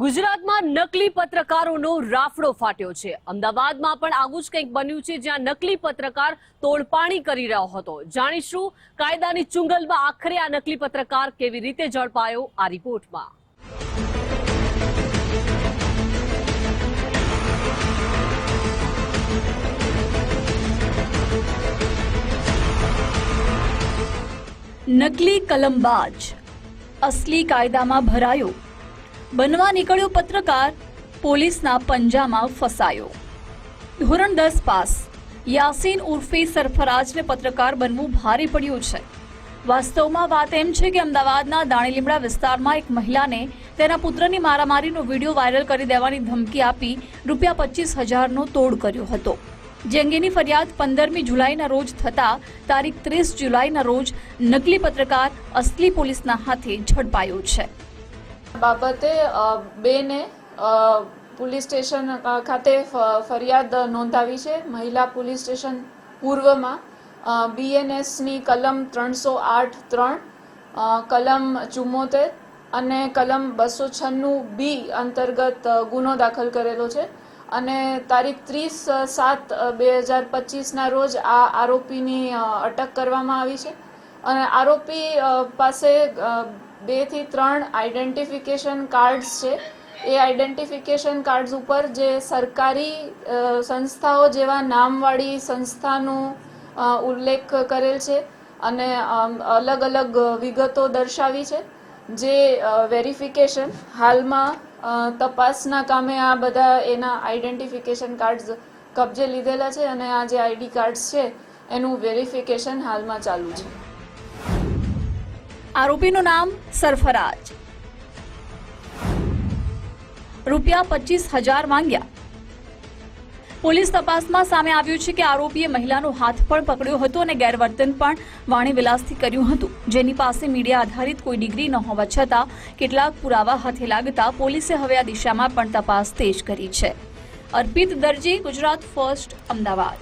ગુજરાતમાં નકલી પત્રકારોનો રાફડો ફાટ્યો છે. અમદાવાદમાં પણ આવું જ કંઈક બન્યું છે, જ્યાં નકલી પત્રકાર તોડપાણી કરી રહ્યો હતો. જાણીશું કાયદાની ચુંગલમાં આખરે આ નકલી પત્રકાર કેવી રીતે ઝડપાયો આ રિપોર્ટમાં. નકલી કલમબાજ. અસલી કાયદામાં ભરાયો બનવા નીકળ્યો પત્રકાર પોલીસના પંજામાં ફસાયો. ધોરણ દસ પાસ. યાસીન ઉર્ફે સરફરાજને પત્રકાર બનવું ભારે પડ્યું છે. વાસ્તવમાં વાત એમ છે કે અમદાવાદના દાણીલીમડા વિસ્તારમાં એક મહિલાને તેના પુત્રની મારામારીનો વીડિયો વાયરલ કરી દેવાની ધમકી આપી રૂપિયા પચીસ હજારનો તોડ કર્યો હતો. જે અંગેની ફરિયાદ પંદરમી જુલાઈના રોજ થતા તારીખ ત્રીસ જુલાઈના રોજ નકલી પત્રકાર અસલી પોલીસના હાથે ઝડપાયો છે. બાબતે બેને પોલીસ સ્ટેશન ખાતે ફરિયાદ નોંધાવી છે. મહિલા પોલીસ સ્ટેશન પૂર્વમાં બીએનએસની કલમ ત્રણસો આઠ ત્રણ કલમ ચુમ્મોતેર અને કલમ બસો છન્નું બી અંતર્ગત ગુનો દાખલ કરેલો છે. અને તારીખ ત્રીસ સાત બે હજાર પચીસના રોજ આ આરોપીની અટક કરવામાં આવી છે. અને આરોપી પાસે અ, બેથી ત્રણ આઈડેન્ટિફિકેશન કાર્ડ્સ છે. એ આઈડેન્ટિફિકેશન કાર્ડ્સ ઉપર જે સરકારી સંસ્થાઓ જેવા નામવાળી સંસ્થાનું ઉલ્લેખ કરેલ છે અને અલગ અલગ વિગતો દર્શાવી છે. જે વેરિફિકેશન હાલમાં તપાસના કામે આ બધા એના આઈડેન્ટિફિકેશન કાર્ડ્સ કબજે લીધેલા છે અને આ જે આઈડી કાર્ડ્સ છે એનું વેરિફિકેશન હાલમાં ચાલુ છે. આરોપીનું નામ સરફરાજ. રૂપિયા પચીસ હજાર માંગ્યા. પોલીસ તપાસમાં સામે આવ્યું છે કે આરોપીએ મહિલાનો હાથ પણ પકડ્યો હતો અને ગેરવર્તન પણ વાણી વિલાસથી કર્યું હતું. જેની પાસે મીડિયા આધારિત કોઈ ડિગ્રી ન હોવા છતાં કેટલાક પુરાવા હાથે લાગતા પોલીસે હવે આ દિશામાં પણ તપાસ તેજ કરી છે. અર્પિત દરજી, ગુજરાત ફર્સ્ટ, અમદાવાદ.